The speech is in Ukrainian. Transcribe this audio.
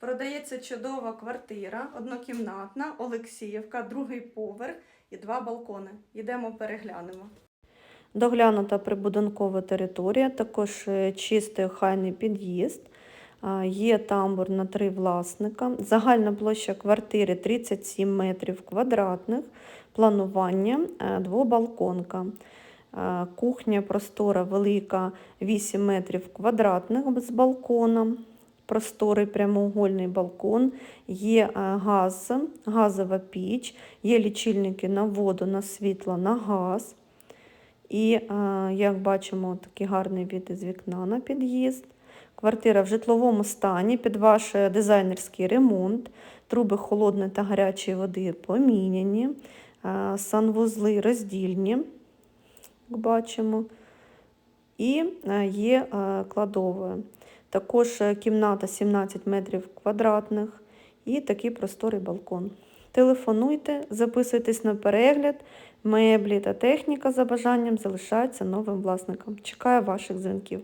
Продається чудова квартира, однокімнатна, Олексіївка, другий поверх і два балкони. Йдемо переглянемо. Доглянута прибудинкова територія, також е, чистий охайний під'їзд. Є тамбур на три власника. Загальна площа квартири 37 метрів квадратних. Планування е, двобалконка. Кухня простора велика 8 метрів квадратних з балконом. Просторий прямоугольний балкон, є е, газ, газова піч, є лічильники на воду, на світло, на газ. І, е, як бачимо, такий гарний від із вікна на під'їзд. Квартира в житловому стані під ваш е, дизайнерський ремонт, труби холодної та гарячої води поміняні, санвузли роздільні, як бачимо, і е, є е, кладовою. Також е, кімната 17 метрів квадратних і такий просторий балкон. Телефонуйте, записуйтесь на перегляд. Меблі та техніка за бажанням залишаються новим власникам. Чекаю ваших дзвінків.